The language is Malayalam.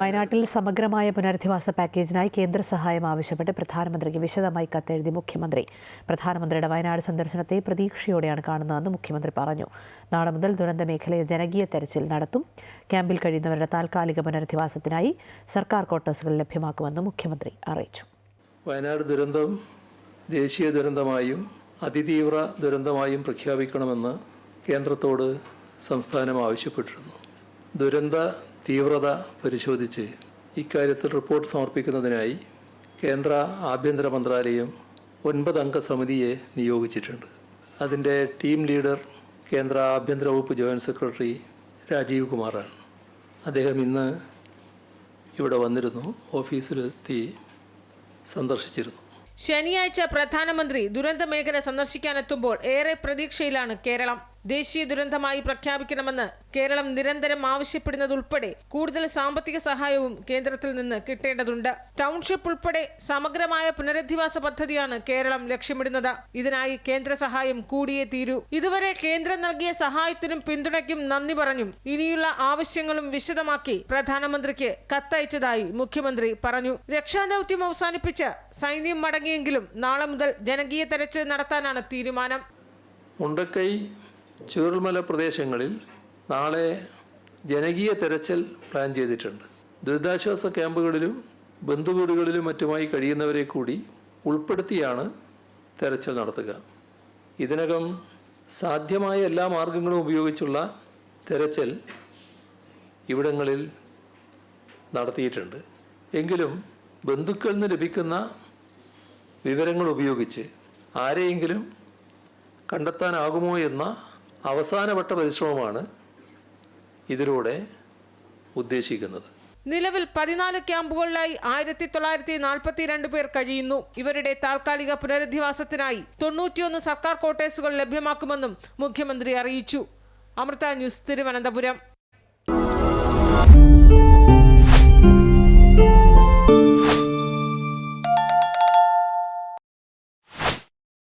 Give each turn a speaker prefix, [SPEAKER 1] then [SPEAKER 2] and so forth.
[SPEAKER 1] വയനാട്ടിൽ സമഗ്രമായ പുനരധിവാസ പാക്കേജിനായി കേന്ദ്ര സഹായം ആവശ്യപ്പെട്ട് പ്രധാനമന്ത്രിക്ക് വിശദമായി കത്തെഴുതി മുഖ്യമന്ത്രി. പ്രധാനമന്ത്രിയുടെ വയനാട് സന്ദർശനത്തെ പ്രതീക്ഷയോടെയാണ് കാണുന്നതെന്ന് മുഖ്യമന്ത്രി പറഞ്ഞു. നാളെ മുതൽ ദുരന്ത മേഖലയിൽ ജനകീയ തെരച്ചിൽ നടത്തും. ക്യാമ്പിൽ കഴിയുന്നവരുടെ താൽക്കാലിക പുനരധിവാസത്തിനായി സർക്കാർ ക്വാർട്ടേഴ്സുകൾ ലഭ്യമാക്കുമെന്നും മുഖ്യമന്ത്രി അറിയിച്ചു.
[SPEAKER 2] വയനാട് ദുരന്തം ദേശീയ ദുരന്തമായും അതിതീവ്ര ദുരന്തമായും പ്രഖ്യാപിക്കണമെന്ന് കേന്ദ്രത്തോട് സംസ്ഥാനം ആവശ്യപ്പെട്ടിരുന്നു. ദുരന്ത തീവ്രത പരിശോധിച്ച് ഇക്കാര്യത്തിൽ റിപ്പോർട്ട് സമർപ്പിക്കുന്നതിനായി കേന്ദ്ര ആഭ്യന്തര മന്ത്രാലയം ഒൻപതംഗ സമിതിയെ നിയോഗിച്ചിട്ടുണ്ട്. അതിന്റെ ടീം ലീഡർ കേന്ദ്ര ആഭ്യന്തര വകുപ്പ് ജോയിന്റ് സെക്രട്ടറി രാജീവ് കുമാറാണ്. അദ്ദേഹം ഇന്ന് ഇവിടെ വന്നിരുന്നു ഓഫീസിലെത്തി സന്ദർശിച്ചിരുന്നു.
[SPEAKER 3] ശനിയാഴ്ച പ്രധാനമന്ത്രി ദുരന്ത മേഖല സന്ദർശിക്കാനെത്തുമ്പോൾ ഏറെ പ്രതീക്ഷയിലാണ് കേരളം. ദേശീയ ദുരന്തമായി പ്രഖ്യാപിക്കണമെന്ന് കേരളം നിരന്തരം ആവശ്യപ്പെടുന്നതുൾപ്പെടെ കൂടുതൽ സാമ്പത്തിക സഹായവും കേന്ദ്രത്തിൽ നിന്ന് കിട്ടേണ്ടതുണ്ട്. ടൗൺഷിപ്പ് ഉൾപ്പെടെ സമഗ്രമായ പുനരധിവാസ പദ്ധതിയാണ് കേരളം ലക്ഷ്യമിടുന്നത്. ഇതിനായി കേന്ദ്ര സഹായം കൂടിയേ തീരൂ. ഇതുവരെ കേന്ദ്രം നൽകിയ സഹായത്തിനും പിന്തുണയ്ക്കും നന്ദി പറഞ്ഞും. ഇനിയുള്ള ആവശ്യങ്ങളും വിശദമാക്കി പ്രധാനമന്ത്രിക്ക് കത്തയച്ചതായി മുഖ്യമന്ത്രി പറഞ്ഞു. രക്ഷാദൌത്യം അവസാനിപ്പിച്ച് സൈന്യം മടങ്ങിയെങ്കിലും നാളെ മുതൽ ജനകീയ തെരച്ചിൽ നടത്താനാണ് തീരുമാനം.
[SPEAKER 2] മുണ്ടക്കൈ ചൂരൽമല പ്രദേശങ്ങളിൽ നാളെ ജനകീയ തെരച്ചിൽ പ്ലാൻ ചെയ്തിട്ടുണ്ട്. ദുരിതാശ്വാസ ക്യാമ്പുകളിലും ബന്ധുവീടുകളിലും മറ്റുമായി കഴിയുന്നവരെ കൂടി ഉൾപ്പെടുത്തിയാണ് തെരച്ചിൽ നടത്തുക. ഇതിനകം സാധ്യമായ എല്ലാ മാർഗങ്ങളും ഉപയോഗിച്ചുള്ള തെരച്ചിൽ ഇവിടങ്ങളിൽ നടത്തിയിട്ടുണ്ട്. എങ്കിലും ബന്ധുക്കളിൽ നിന്ന് ലഭിക്കുന്ന വിവരങ്ങൾ ഉപയോഗിച്ച് ആരെയെങ്കിലും കണ്ടെത്താനാകുമോ എന്ന അവസാനവട്ട പരിശ്രമമാണ് ഇതിലൂടെ ഉദ്ദേശിക്കുന്നത്.
[SPEAKER 3] നിലവിൽ പതിനാല് ക്യാമ്പുകളിലായി ആയിരത്തി തൊള്ളായിരത്തി നാൽപ്പത്തിരണ്ട് പേർ കഴിയുന്നു. ഇവരുടെ താൽക്കാലിക പുനരധിവാസത്തിനായി തൊണ്ണൂറ്റിയൊന്ന് സർക്കാർ ക്വാർട്ടേഴ്സുകൾ ലഭ്യമാക്കുമെന്നും മുഖ്യമന്ത്രി അറിയിച്ചു. അമൃത ന്യൂസ് തിരുവനന്തപുരം.